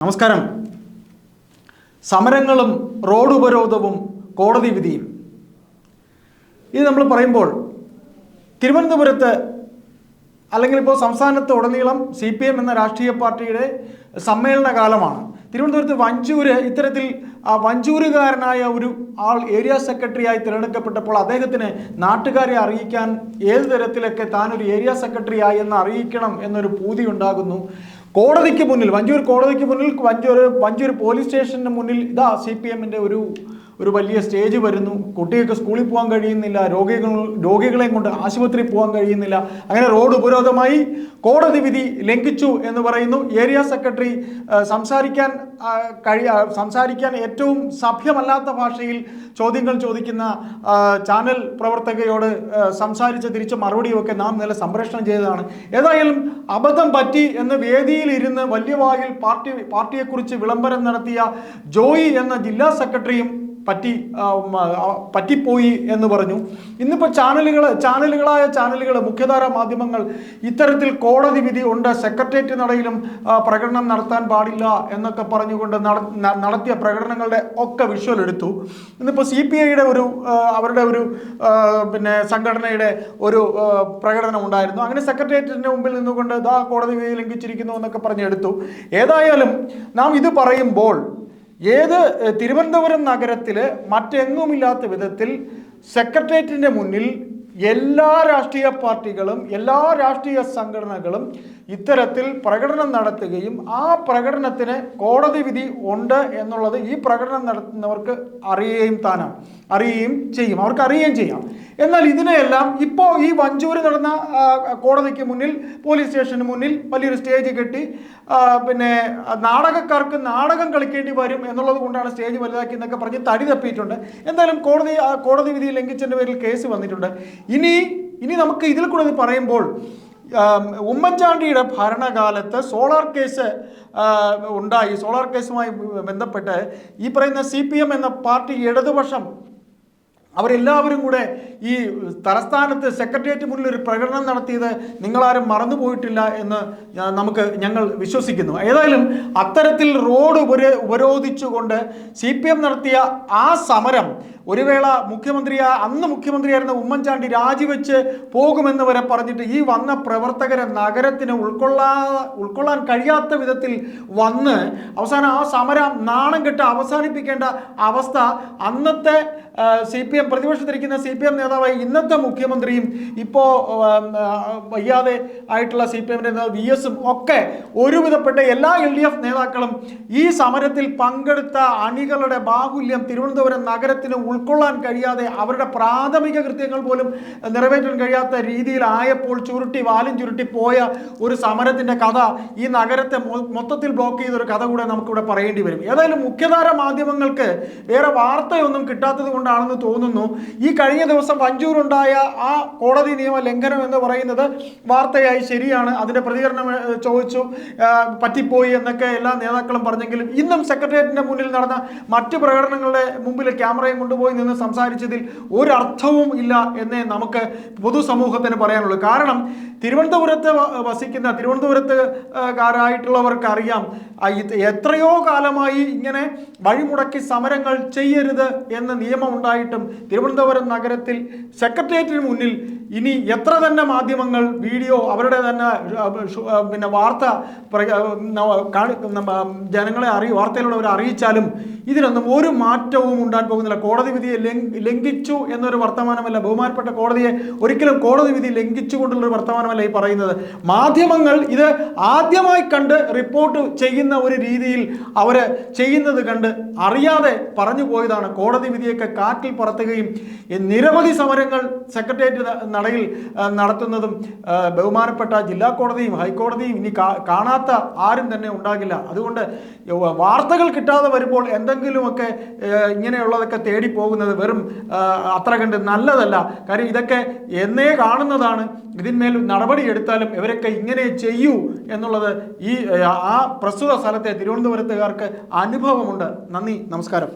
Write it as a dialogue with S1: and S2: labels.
S1: നമസ്കാരം. സമരങ്ങളും റോഡ് ഉപരോധവും കോടതി വിധിയും. ഇത് നമ്മൾ പറയുമ്പോൾ തിരുവനന്തപുരത്ത് അല്ലെങ്കിൽ ഇപ്പോൾ സംസ്ഥാനത്ത് ഉടനീളം സി പി എം എന്ന രാഷ്ട്രീയ പാർട്ടിയുടെ സമ്മേളന കാലമാണ് തിരുവനന്തപുരത്ത് വഞ്ചൂര് ഇത്തരത്തിൽ ആ വഞ്ചൂരുകാരനായ ഒരു ആൾ ഏരിയ സെക്രട്ടറിയായി തിരഞ്ഞെടുക്കപ്പെട്ടപ്പോൾ അദ്ദേഹത്തിന് നാട്ടുകാരെ അറിയിക്കാൻ ഏത് തരത്തിലൊക്കെ താനൊരു ഏരിയ സെക്രട്ടറി ആയി എന്ന് അറിയിക്കണം എന്നൊരു പൂതി ഉണ്ടാകുന്നു. കോടതിക്ക് മുന്നിൽ വഞ്ചൂർ കോടതിക്ക് മുന്നിൽ വഞ്ചൂർ വഞ്ചൂർ പോലീസ് സ്റ്റേഷന് മുന്നിൽ ഇതാ സി പി എമ്മിന്റെ ഒരു ഒരു വലിയ സ്റ്റേജ് വരുന്നു. കുട്ടികൾക്ക് സ്കൂളിൽ പോകാൻ കഴിയുന്നില്ല. രോഗികൾ രോഗികളെയും കൊണ്ട് ആശുപത്രിയിൽ പോകാൻ കഴിയുന്നില്ല. അങ്ങനെ റോഡ് ഉപരോധമായി കോടതി വിധി ലംഘിച്ചു എന്ന് പറയുന്നു. ഏരിയ സെക്രട്ടറി സംസാരിക്കാൻ കഴി സംസാരിക്കാൻ ഏറ്റവും സഭ്യമല്ലാത്ത ഭാഷയിൽ ചോദ്യങ്ങൾ ചോദിക്കുന്ന ചാനൽ പ്രവർത്തകയോട് സംസാരിച്ച് തിരിച്ച് മറുപടിയൊക്കെ നാം ഇന്നലെ സംപ്രേഷണം ചെയ്തതാണ്. ഏതായാലും അബദ്ധം പറ്റി എന്ന് വേദിയിൽ ഇരുന്ന് വലിയ വായിൽ പാർട്ടി പാർട്ടിയെക്കുറിച്ച് വിളംബരം നടത്തിയ ജോയി എന്ന ജില്ലാ സെക്രട്ടറിയും പറ്റി പറ്റിപ്പോയി എന്ന് പറഞ്ഞു. ഇന്നിപ്പോൾ ചാനലുകൾ ചാനലുകളായ ചാനലുകൾ മുഖ്യധാര മാധ്യമങ്ങൾ ഇത്തരത്തിൽ കോടതി വിധി ഉണ്ട് സെക്രട്ടേറിയറ്റ് നടയിലും പ്രകടനം നടത്താൻ പാടില്ല എന്നൊക്കെ പറഞ്ഞുകൊണ്ട് നട- നടത്തിയ പ്രകടനങ്ങളുടെ ഒക്കെ വിഷ്വൽ എടുത്തു. ഇന്നിപ്പോൾ സി പി ഐയുടെ ഒരു അവരുടെ ഒരു പിന്നെ സംഘടനയുടെ ഒരു പ്രകടനം ഉണ്ടായിരുന്നു. അങ്ങനെ സെക്രട്ടേറിയറ്റിന്റെ മുമ്പിൽ നിന്നുകൊണ്ട് ഇതാ കോടതി വിധി ലംഘിച്ചിരിക്കുന്നു എന്നൊക്കെ പറഞ്ഞെടുത്തു ഏതായാലും നാം ഇത് പറയുമ്പോൾ ഏത് തിരുവനന്തപുരം നഗരത്തിൽ മറ്റെങ്ങുമില്ലാത്ത വിധത്തിൽ സെക്രട്ടേറിയറ്റിന്റെ മുന്നിൽ എല്ലാ രാഷ്ട്രീയ പാർട്ടികളും എല്ലാ രാഷ്ട്രീയ സംഘടനകളും ഇത്തരത്തിൽ പ്രകടനം നടത്തുകയും ആ പ്രകടനത്തിന് കോടതി വിധി ഉണ്ട് എന്നുള്ളത് ഈ പ്രകടനം നടത്തുന്നവർക്ക് അറിയുകയും താനാണ്. അറിയുകയും ചെയ്യും. അവർക്ക് അറിയുകയും ചെയ്യാം. എന്നാൽ ഇതിനെയെല്ലാം ഇപ്പോൾ ഈ വഞ്ചൂര് നടന്ന കോടതിക്ക് മുന്നിൽ പോലീസ് സ്റ്റേഷന് മുന്നിൽ വലിയൊരു സ്റ്റേജ് കെട്ടി പിന്നെ നാടകക്കാർക്ക് നാടകം കളിക്കേണ്ടി വരും എന്നുള്ളത് കൊണ്ടാണ് സ്റ്റേജ് വലുതാക്കി എന്നൊക്കെ പറഞ്ഞ് തടി തപ്പിയിട്ടുണ്ട്. എന്തായാലും കോടതി കോടതി വിധി ലംഘിച്ചതിന്റെ പേരിൽ കേസ് വന്നിട്ടുണ്ട്. ഇനി ഇനി നമുക്ക് ഇതിൽ കൂടെ പറയുമ്പോൾ ഉമ്മൻചാണ്ടിയുടെ ഭരണകാലത്ത് സോളാർ കേസ് ഉണ്ടായി. സോളാർ കേസുമായി ബന്ധപ്പെട്ട് ഈ പറയുന്ന സി എന്ന പാർട്ടി ഇടതുപക്ഷം അവരെല്ലാവരും കൂടെ ഈ തലസ്ഥാനത്ത് സെക്രട്ടേറിയറ്റ് മുന്നിൽ ഒരു പ്രകടനം നടത്തിയത് നിങ്ങളാരും മറന്നുപോയിട്ടില്ല എന്ന് നമുക്ക് ഞങ്ങൾ വിശ്വസിക്കുന്നു. ഏതായാലും അത്തരത്തിൽ റോഡ് ഉപര ഉപരോധിച്ചുകൊണ്ട് സി നടത്തിയ ആ സമരം ഒരു വേള മുഖ്യമന്ത്രി അന്ന് മുഖ്യമന്ത്രിയായിരുന്ന ഉമ്മൻചാണ്ടി രാജിവെച്ച് പോകുമെന്ന് വരെ പറഞ്ഞിട്ട് ഈ വന്ന പ്രവർത്തകരെ നഗരത്തിന് ഉൾക്കൊള്ളാ ഉൾക്കൊള്ളാൻ കഴിയാത്ത വിധത്തിൽ വന്ന് അവസാനം ആ സമരം നാണം കെട്ട് അവസാനിപ്പിക്കേണ്ട അവസ്ഥ അന്നത്തെ സി പി എം പ്രതിപക്ഷത്തിരിക്കുന്ന സി പി എം നേതാവായി ഇന്നത്തെ മുഖ്യമന്ത്രിയും ഇപ്പോൾ വയ്യാതെ ആയിട്ടുള്ള സി പി എമ്മിന്റെ വി എസും ഒക്കെ ഒരുവിധപ്പെട്ട എല്ലാ എൽ ഡി എഫ് നേതാക്കളും ഈ സമരത്തിൽ പങ്കെടുത്ത അണികളുടെ ബാഹുല്യം തിരുവനന്തപുരം നഗരത്തിന് ഉൾക്കൊള്ളാൻ കഴിയാതെ അവരുടെ പ്രാഥമിക കൃത്യങ്ങൾ പോലും നിറവേറ്റാൻ കഴിയാത്ത രീതിയിലായപ്പോൾ ചുരുട്ടി വാലും ചുരുട്ടി പോയ ഒരു സമരത്തിന്റെ കഥ ഈ നഗരത്തെ മൊത്തത്തിൽ ബ്ലോക്ക് ചെയ്തൊരു കഥ കൂടെ നമുക്കിവിടെ പറയേണ്ടി വരും. ഏതായാലും മുഖ്യധാര മാധ്യമങ്ങൾക്ക് വേറെ വാർത്തയൊന്നും കിട്ടാത്തത് കൊണ്ടാണെന്ന് തോന്നുന്നു. ഈ കഴിഞ്ഞ ദിവസം വഞ്ചൂരുണ്ടായ ആ കോടതി നിയമ ലംഘനം എന്ന് പറയുന്നത് വാർത്തയായി ശരിയാണ്. അതിന്റെ പ്രതികരണം ചോദിച്ചു. പറ്റിപ്പോയി എന്നൊക്കെ എല്ലാ നേതാക്കളും പറഞ്ഞെങ്കിലും ഇന്നും സെക്രട്ടേറിയറ്റിന്റെ മുന്നിൽ നടന്ന മറ്റു പ്രകടനങ്ങളുടെ മുമ്പിൽ ക്യാമറയും കൊണ്ടുപോയി നിന്ന് സംസാരിച്ചതിൽ ഒരർത്ഥവും ഇല്ല എന്നേ നമുക്ക് പൊതുസമൂഹത്തിന് പറയാനുള്ളൂ. കാരണം തിരുവനന്തപുരത്ത് വസിക്കുന്ന തിരുവനന്തപുരത്ത് കാരായിട്ടുള്ളവർക്ക് അറിയാം എത്രയോ കാലമായി ഇങ്ങനെ വഴിമുടക്കി സമരങ്ങൾ ചെയ്യരുത് എന്ന നിയമം ഉണ്ടായിട്ടും തിരുവനന്തപുരം നഗരത്തിൽ സെക്രട്ടേറിയറ്റിന് മുന്നിൽ ഇനി എത്ര തന്നെ മാധ്യമങ്ങൾ വീഡിയോ അവരുടെ തന്നെ പിന്നെ വാർത്ത ജനങ്ങളെ അറിയി വാർത്തയിലൂടെ അവർ അറിയിച്ചാലും ഇതിനൊന്നും ഒരു മാറ്റവും ഉണ്ടാൻ പോകുന്നില്ല. കോടതി വിധിയെ ലംഘിച്ചു എന്നൊരു വർത്തമാനമല്ല. ബഹുമാനപ്പെട്ട കോടതിയെ ഒരിക്കലും കോടതി വിധി ലംഘിച്ചുകൊണ്ടുള്ളൊരു വർത്തമാനമല്ല ഈ പറയുന്നത്. മാധ്യമങ്ങൾ ഇത് ആദ്യമായി കണ്ട് റിപ്പോർട്ട് ചെയ്യുന്ന ഒരു രീതിയിൽ അവർ ചെയ്യുന്നത് കണ്ട് അറിയാതെ പറഞ്ഞു പോയതാണ്. കോടതി വിധിയൊക്കെ കാറ്റിൽ പറത്തുകയും നിരവധി സമരങ്ങൾ സെക്രട്ടേറിയറ്റ് നടയിൽ നടത്തുന്നതും ബഹുമാനപ്പെട്ട ജില്ലാ കോടതിയും ഹൈക്കോടതിയും ഇനി കാണാത്ത ആരും തന്നെ ഉണ്ടാകില്ല. അതുകൊണ്ട് വാർത്തകൾ കിട്ടാതെ വരുമ്പോൾ എന്തെങ്കിലുമൊക്കെ ഇങ്ങനെയുള്ളതൊക്കെ തേടി പോകുന്നത് വെറും അത്ര കണ്ട് നല്ലതല്ല. കാര്യം ഇതൊക്കെ എന്നേ കാണുന്നതാണ്. ഇതിന്മേൽ നടപടി എടുത്താലും ഇവരൊക്കെ ഇങ്ങനെ ചെയ്യൂ എന്നുള്ളത് ഈ ആ പ്രസ്തുത സ്ഥലത്തെ തിരുവനന്തപുരത്തുകാർക്ക് അനുഭവമുണ്ട്. നന്ദി നമസ്കാരം.